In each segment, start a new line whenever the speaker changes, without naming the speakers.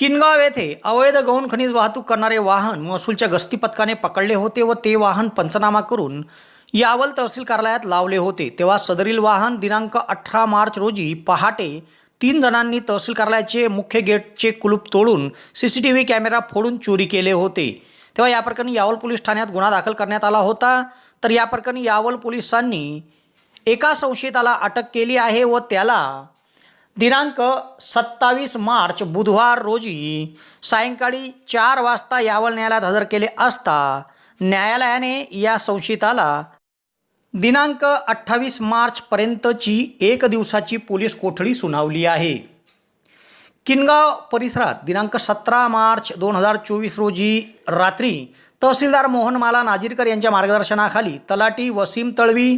किनगाव येथे अवैध गौण खनिज वाहतूक करणारे वाहन महसूलच्या गस्ती पथकाने पकडले होते व ते वाहन पंचनामा करून यावल तहसील कार्यालयात लावले होते. तेव्हा सदरील वाहन दिनांक अठरा मार्च रोजी पहाटे तीन जणांनी तहसील कार्यालयाचे मुख्य गेटचे कुलूप तोडून C C T V camera फोडून चोरी केले होते. तेव्हा या प्रकरणी यावल पोलीस ठाण्यात गुन्हा दाखल करण्यात आला होता. तर या प्रकरणी यावल पोलिसांनी एका संशयिताला अटक केली आहे व त्याला दिनांक सत्तावीस मार्च बुधवार रोजी सायंकाळी चार वाजता यावल न्यायालयात हजर केले असता न्यायालयाने या संशयिताला दिनांक अठ्ठावीस मार्चपर्यंतची एक दिवसाची पोलीस कोठडी सुनावली आहे. किनगाव परिसरात दिनांक सतरा मार्च दोन हजार चोवीस रोजी रात्री तहसीलदार मोहन माला नाजीरकर यांच्या मार्गदर्शनाखाली तलाटी वसीम तळवी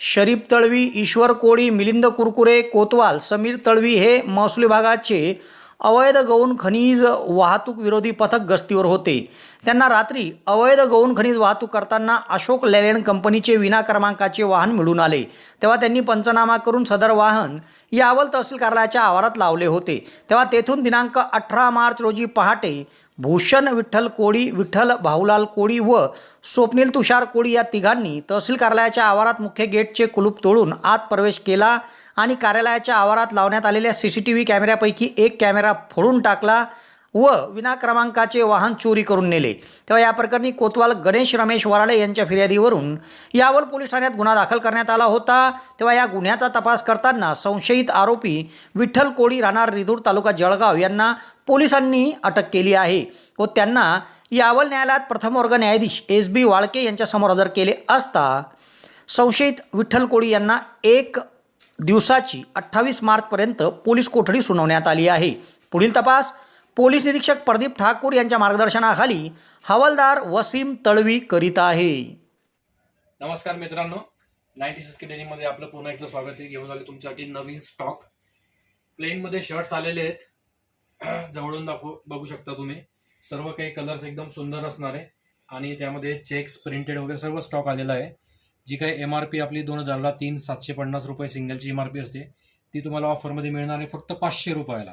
शरीफ तळवी ईश्वर कोळी मिलिंद कुरकुरे कोतवाल समीर तळवी हे महसूल विभागाचे अवैध गौण खनिज वाहतूक विरोधी पथक गस्तीवर होते. त्यांना रात्री अवैध गौण खनिज वाहतूक करताना अशोक लेलँड कंपनीचे विना क्रमांकाचे वाहन मिळून आले. तेव्हा त्यांनी पंचनामा करून सदर वाहन यावल तहसील कार्यालयाच्या आवारात लावले होते. तेव्हा तेथून दिनांक अठरा मार्च रोजी पहाटे भूषण विठ्ठल कोळी विठ्ठल भाऊलाल कोळी व स्वप्नील तुषार कोळी या तिघांनी तहसील कार्यालयाच्या आवारात मुख्य गेटचे कुलूप तोडून आत प्रवेश केला आणि कार्यालयाच्या आवारात लावण्यात आलेल्या सी सी टी व्ही कॅमेऱ्यापैकी एक कॅमेरा फोडून टाकला. व विना क्रमांकाचे वाहन चोरी करून नेले. तेव्हा या प्रकरणी कोतवाल गणेश रमेश वराळे यांच्या फिर्यादीवरून यावल पोलीस ठाण्यात गुन्हा दाखल करण्यात आला होता. तेव्हा या गुन्ह्याचा तपास करताना संशयित आरोपी विठ्ठल कोळी राहणार रिधूर तालुका जळगाव यांना पोलिसांनी अटक केली आहे व त्यांना यावल न्यायालयात प्रथम वर्ग न्यायाधीश एस बी वाळके यांच्यासमोर हजर केले असता संशयित विठ्ठल कोळी यांना एक दिवसाची अठ्ठावीस मार्चपर्यंत पोलीस कोठडी सुनावण्यात आली आहे. पुढील तपास पोलीस निरीक्षक प्रदीप ठाकूर यांच्या मार्गदर्शनाखाली हवालदार वसीम तळवी करीत आहे.
नमस्कार मित्रांनो. नाईन्टी सिक्स डेनीमध्ये आपलं पुन्हा एकदा स्वागत आहे. घेऊन आले तुमच्यासाठी नवीन स्टॉक प्लेनमध्ये शर्ट्स आलेले आहेत. जवळून दाखवू बघू शकता तुम्ही. सर्व काही कलर्स एकदम सुंदर असणार आहे. आणि त्यामध्ये चेक्स प्रिंटेड वगैरे सर्व स्टॉक आलेला आहे. जी काही एम आर पी आपली दोन हजारला तीन सातशे पन्नास रुपये सिंगलची एम आर पी असते ती तुम्हाला ऑफरमध्ये मिळणार आहे फक्त पाचशे रुपयाला.